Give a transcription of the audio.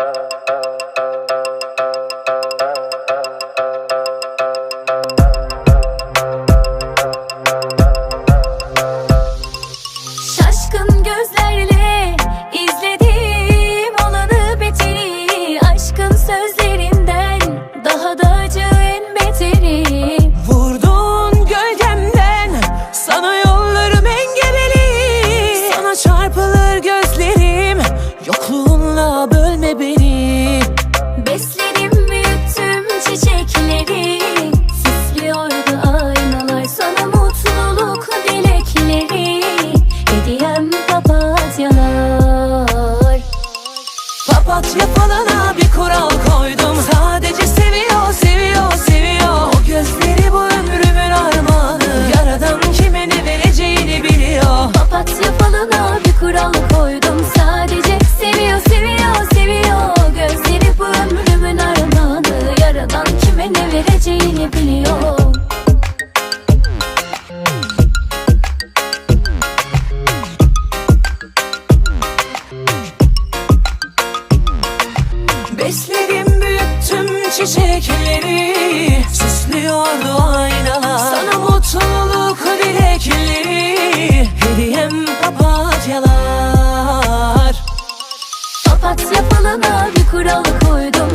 Uh, uh. Papatya falana bir kural koydum. Sadece seviyor, seviyor, seviyor. O gözleri bu ömrümün armağanı. Yaradan kime ne vereceğini biliyor. Papatya falına bir kural koydum. Sadece seviyor, seviyor, seviyor. Gözleri bu ömrümün armağanı. Yaradan kime ne vereceğini biliyor Heveslerim büyüttüm çiçekleri Süslüyordu aynalar Sana mutluluk dilekleri Hediyem papatyalar. Papatya falına bir kural koydum.